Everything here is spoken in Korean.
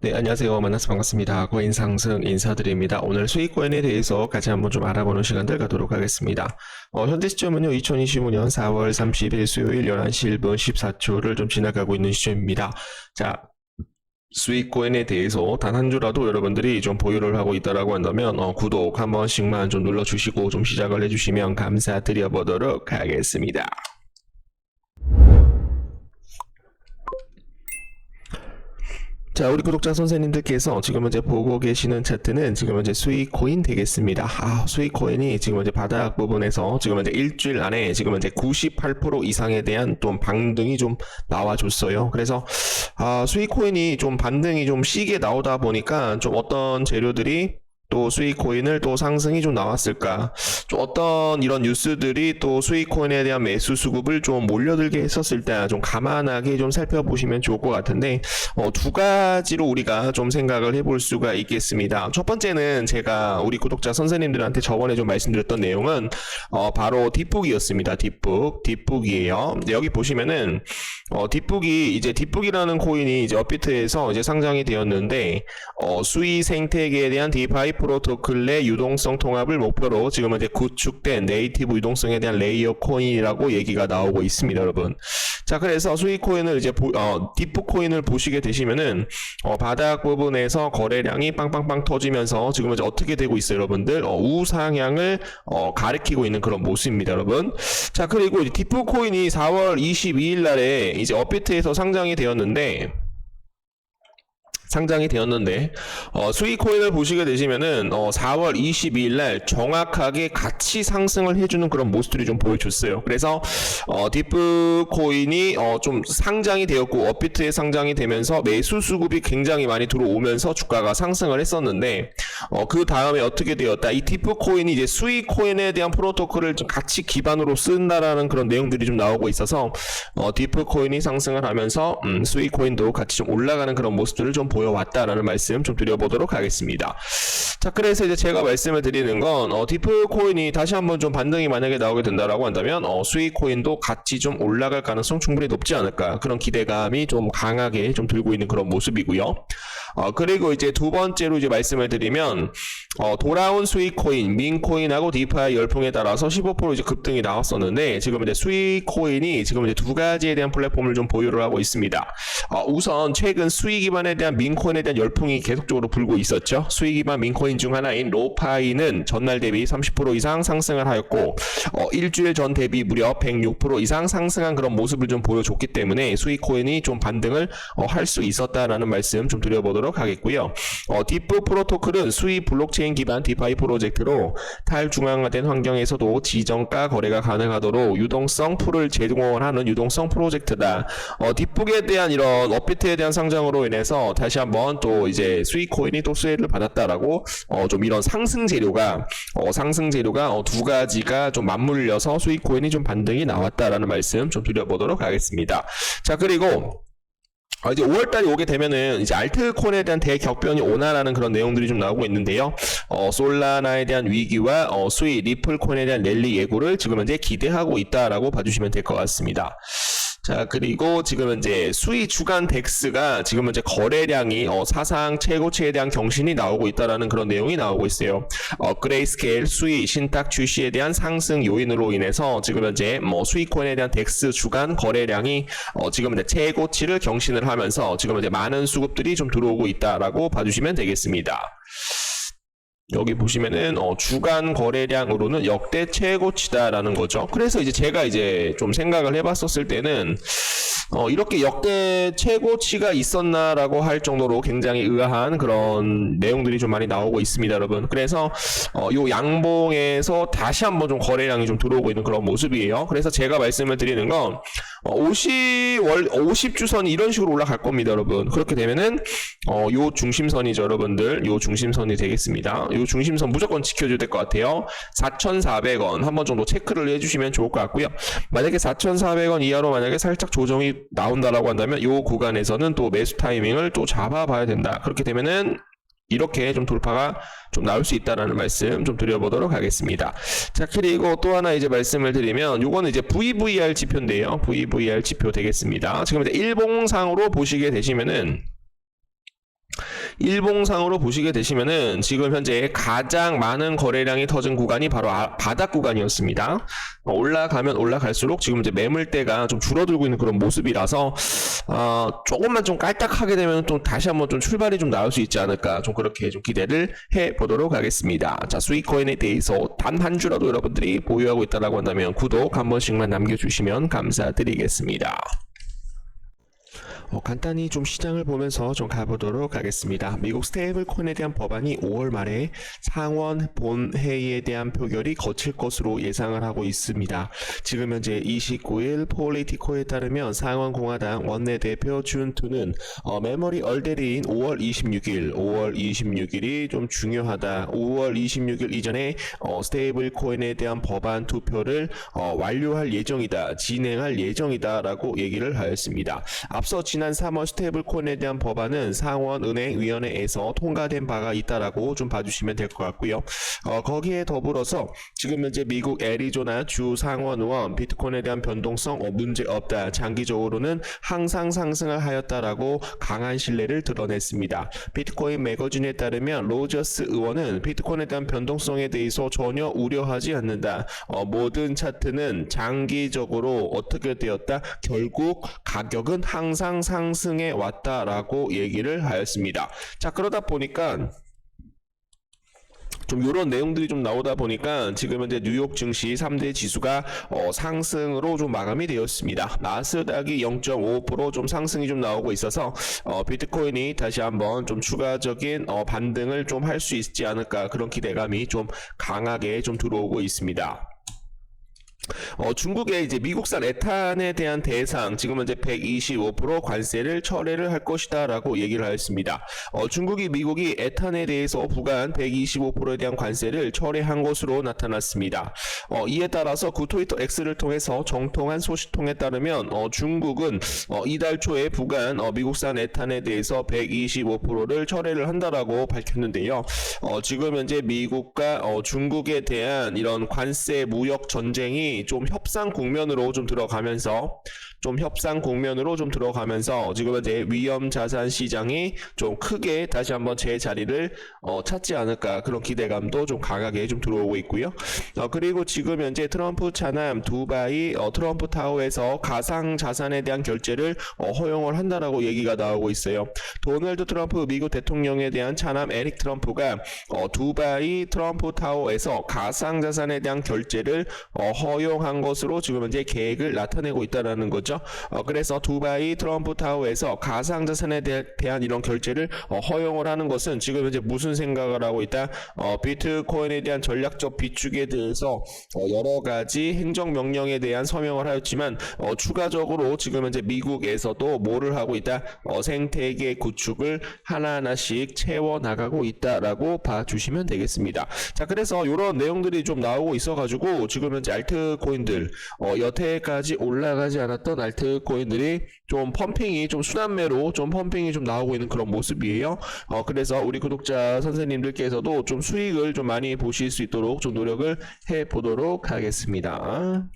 네, 안녕하세요. 만나서 반갑습니다. 코인 상승 인사드립니다. 오늘 수익코인에 대해서 같이 한번 좀 알아보는 시간들 가도록 하겠습니다. 어, 현재 시점은요, 2025년 4월 30일 수요일 11시 1분 14초를 좀 지나가고 있는 시점입니다. 자, 수익코인에 대해서 단 한 주라도 여러분들이 좀 보유를 하고 있다라고 한다면, 어, 구독 한 번씩만 좀 눌러주시고 좀 시작을 해주시면 감사드려 보도록 하겠습니다. 자, 우리 구독자 선생님들께서 지금 현재 보고 계시는 차트는 지금 현재 수익 코인 되겠습니다. 아, 수익 코인이 지금 현재 바닥 부분에서 지금 현재 일주일 안에 지금 현재 98% 이상에 대한 좀 반등이 좀 나와줬어요. 그래서 아, 수익 코인이 좀 반등이 좀 시게 나오다 보니까 좀 어떤 재료들이 또 수익 코인을 또 상승이 좀 나왔을까? 좀 어떤 이런 뉴스들이 또 수익 코인에 대한 매수 수급을 좀 몰려들게 했었을 때 좀 감안하게 좀 살펴보시면 좋을 것 같은데 어, 두 가지로 우리가 좀 생각을 해볼 수가 있겠습니다. 첫 번째는 제가 우리 구독자 선생님들한테 저번에 좀 말씀드렸던 내용은 어, 바로 뒷북이었습니다. 뒷북, 뒷북이에요. 여기 보시면은 어, 뒷북이 이제 뒷북이라는 코인이 이제 업비트에서 이제 상장이 되었는데 어, 수위 생태계에 대한 디파이 프로토콜의 유동성 통합을 목표로 지금 이제 구축된 네이티브 유동성에 대한 레이어 코인이라고 얘기가 나오고 있습니다, 여러분. 자, 그래서 수익 코인을 이제 보, 어, 딥북 코인을 보시게 되시면은 어, 바닥 부분에서 거래량이 빵빵빵 터지면서 지금 이제 어떻게 되고 있어요, 여러분들? 어, 우상향을 어, 가리키고 있는 그런 모습입니다, 여러분. 자, 그리고 딥북 코인이 4월 22일 날에 이제 업비트에서 상장이 되었는데 상장이 되었는데 어, 수익 코인을 보시게 되시면은 어, 4월 22일 날 정확하게 같이 상승을 해주는 그런 모습들이 좀 보여줬어요. 그래서 어, 딥프 코인이 어, 좀 상장이 되었고 업비트에 상장이 되면서 매수 수급이 굉장히 많이 들어오면서 주가가 상승을 했었는데 어, 그 다음에 어떻게 되었다? 이 딥프 코인이 이제 수익 코인에 대한 프로토콜을 좀 같이 기반으로 쓴다라는 그런 내용들이 좀 나오고 있어서 어, 딥프 코인이 상승을 하면서 음, 수익 코인도 같이 좀 올라가는 그런 모습들을 좀 보여왔다라는 말씀 좀 드려보도록 하겠습니다. 자, 그래서 이제 제가 말씀을 드리는 건, 어, 디프 코인이 다시 한번 좀 반등이 만약에 나오게 된다라고 한다면, 어, 수익 코인도 같이 좀 올라갈 가능성 충분히 높지 않을까. 그런 기대감이 좀 강하게 좀 들고 있는 그런 모습이고요. 어, 그리고 이제 두 번째로 이제 말씀을 드리면, 어, 돌아온 수익 코인, 민 코인하고 디파이 열풍에 따라서 15% 이제 급등이 나왔었는데, 지금 이제 수익 코인이 지금 이제 두 가지에 대한 플랫폼을 좀 보유를 하고 있습니다. 어, 우선 최근 수익 기반에 대한 민 코인에 대한 열풍이 계속적으로 불고 있었죠. 수익 기반 민 코인 중 하나인 로파이는 전날 대비 30% 이상 상승을 하였고, 어, 일주일 전 대비 무려 106% 이상 상승한 그런 모습을 좀 보여줬기 때문에 수익 코인이 좀 반등을 어, 할 수 있었다라는 말씀 좀 드려보도록 하겠고요. 어, 딥프 프로토콜은 수익 블록체인 기반 디파이 프로젝트로 탈중앙화된 환경에서도 지정가 거래가 가능하도록 유동성 풀을 제공하는 유동성 프로젝트다. 어, 딥북에 대한 이런 업비트에 대한 상장으로 인해서 다시 한번 또 이제 수익 코인이 또 수혜를 받았다라고 어, 좀 이런 상승 재료가 어, 상승 재료가 어, 두 가지가 좀 맞물려서 수익 코인이 좀 반등이 나왔다라는 말씀 좀 드려보도록 하겠습니다. 자 그리고 어, 이제 5월달이 오게 되면은 이제 알트코인에 대한 대격변이 오나라는 그런 내용들이 좀 나오고 있는데요. 어, 솔라나에 대한 위기와 어, 수익 리플코인에 대한 랠리 예고를 지금 현재 기대하고 있다라고 봐주시면 될 것 같습니다. 자 그리고 지금 이제 수위 주간 덱스가 지금 현재 거래량이 어, 사상 최고치에 대한 경신이 나오고 있다라는 그런 내용이 나오고 있어요. 어, 그레이스케일 수위 신탁 출시에 대한 상승 요인으로 인해서 지금 현재 뭐 수익코인에 대한 덱스 주간 거래량이 어, 지금 이제 최고치를 경신을 하면서 지금 이제 많은 수급들이 좀 들어오고 있다라고 봐주시면 되겠습니다. 여기 보시면은 어, 주간 거래량으로는 역대 최고치다라는 거죠. 그래서 이제 제가 이제 좀 생각을 해봤었을 때는 어, 이렇게 역대 최고치가 있었나라고 할 정도로 굉장히 의아한 그런 내용들이 좀 많이 나오고 있습니다, 여러분. 그래서 어, 요 양봉에서 다시 한번 좀 거래량이 좀 들어오고 있는 그런 모습이에요. 그래서 제가 말씀을 드리는 건 어, 50 월 50 주선이 이런 식으로 올라갈 겁니다, 여러분. 그렇게 되면은 어, 요 중심선이죠, 여러분들. 요 중심선이 되겠습니다. 요 중심선 무조건 지켜줘야 될 것 같아요. 4,400원 한 번 정도 체크를 해주시면 좋을 것 같고요. 만약에 4,400원 이하로 만약에 살짝 조정이 나온다라고 한다면 요 구간에서는 또 매수 타이밍을 또 잡아봐야 된다. 그렇게 되면은 이렇게 좀 돌파가 좀 나올 수 있다라는 말씀 좀 드려보도록 하겠습니다. 자, 그리고 또 하나 이제 말씀을 드리면 요거는 이제 VVR 지표인데요. VVR 지표 되겠습니다. 지금 이제 일봉상으로 보시게 되시면은 일봉상으로 보시게 되시면은 지금 현재 가장 많은 거래량이 터진 구간이 바로 아- 바닥 구간이었습니다. 어, 올라가면 올라갈수록 지금 이제 매물대가 좀 줄어들고 있는 그런 모습이라서 어, 조금만 좀 깔딱하게 되면 또 다시 한번 좀 출발이 좀 나올 수 있지 않을까 좀 그렇게 좀 기대를 해 보도록 하겠습니다. 자 수익코인에 대해서 단 한 주라도 여러분들이 보유하고 있다라고 한다면 구독 한 번씩만 남겨주시면 감사드리겠습니다. 어, 간단히 좀 시장을 보면서 좀 가보도록 하겠습니다. 미국 스테이블 코인에 대한 법안이 5월 말에 상원 본회의에 대한 표결이 거칠 것으로 예상을 하고 있습니다. 지금 현재 29일 폴리티코에 따르면 상원 공화당 원내대표 준투는 어, 메모리 얼데리인 5월 26일, 5월 26일이 좀 중요하다. 5월 26일 이전에 어, 스테이블 코인에 대한 법안 투표를 어, 완료할 예정이다. 진행할 예정이다라고 얘기를 하였습니다. 앞서 지난 3월 스테이블 코인에 대한 법안은 상원은행위원회에서 통과된 바가 있다라고 좀 봐주시면 될 것 같고요. 어, 거기에 더불어서 지금 현재 미국 애리조나 주 상원의원 비트코인에 대한 변동성 어, 문제 없다. 장기적으로는 항상 상승을 하였다라고 강한 신뢰를 드러냈습니다. 비트코인 매거진에 따르면 로저스 의원은 비트코인에 대한 변동성에 대해서 전혀 우려하지 않는다. 어, 모든 차트는 장기적으로 어떻게 되었다? 결국 가격은 항상 상승해 왔다라고 얘기를 하였습니다. 자, 그러다 보니까 좀 이런 내용들이 좀 나오다 보니까 지금 현재 뉴욕 증시 3대 지수가 어, 상승으로 좀 마감이 되었습니다. 나스닥이 0.5%좀 상승이 좀 나오고 있어서 어, 비트코인이 다시 한번 좀 추가적인 어, 반등을 좀 할 수 있지 않을까 그런 기대감이 좀 강하게 좀 들어오고 있습니다. 어, 중국의 이제 미국산 에탄에 대한 대상 지금 현재 125% 관세를 철회를 할 것이다라고 얘기를 하였습니다. 어, 중국이 미국이 에탄에 대해서 부과한 125%에 대한 관세를 철회한 것으로 나타났습니다. 어, 이에 따라서 구토이터 X를 통해서 정통한 소식통에 따르면 어, 중국은 어, 이달 초에 부과한 어, 미국산 에탄에 대해서 125%를 철회를 한다라고 밝혔는데요. 어, 지금 현재 미국과 어, 중국에 대한 이런 관세 무역 전쟁이 좀 협상 국면으로 좀 들어가면서 좀 협상 국면으로 좀 들어가면서 지금 현재 위험 자산 시장이 좀 크게 다시 한번 제 자리를 어, 찾지 않을까 그런 기대감도 좀 강하게 좀 들어오고 있고요. 어, 그리고 지금 현재 트럼프 차남 두바이 어, 트럼프 타워에서 가상 자산에 대한 결제를 어, 허용을 한다라고 얘기가 나오고 있어요. 도널드 트럼프 미국 대통령에 대한 차남 에릭 트럼프가 어, 두바이 트럼프 타워에서 가상 자산에 대한 결제를 어, 허용 한 것으로 지금 현재 계획을 나타내고 있다라는 거죠. 어, 그래서 두바이 트럼프 타워에서 가상 자산에 대, 한 이런 결제를 어, 허용을 하는 것은 지금 현재 무슨 생각을 하고 있다? 어, 비트코인에 대한 전략적 비축에 대해서 어, 여러 가지 행정 명령에 대한 서명을 하였지만 어, 추가적으로 지금 현재 미국에서도 뭐를 하고 있다? 어, 생태계 구축을 하나하나씩 채워 나가고 있다라고 봐주시면 되겠습니다. 자, 그래서 이런 내용들이 좀 나오고 있어가지고 지금 현재 알트 코인들 어, 여태까지 올라가지 않았던 알트 코인들이 좀 펌핑이 좀 순환매로 좀 펌핑이 좀 나오고 있는 그런 모습이에요. 어, 그래서 우리 구독자 선생님들께서도 좀 수익을 좀 많이 보실 수 있도록 좀 노력을 해 보도록 하겠습니다.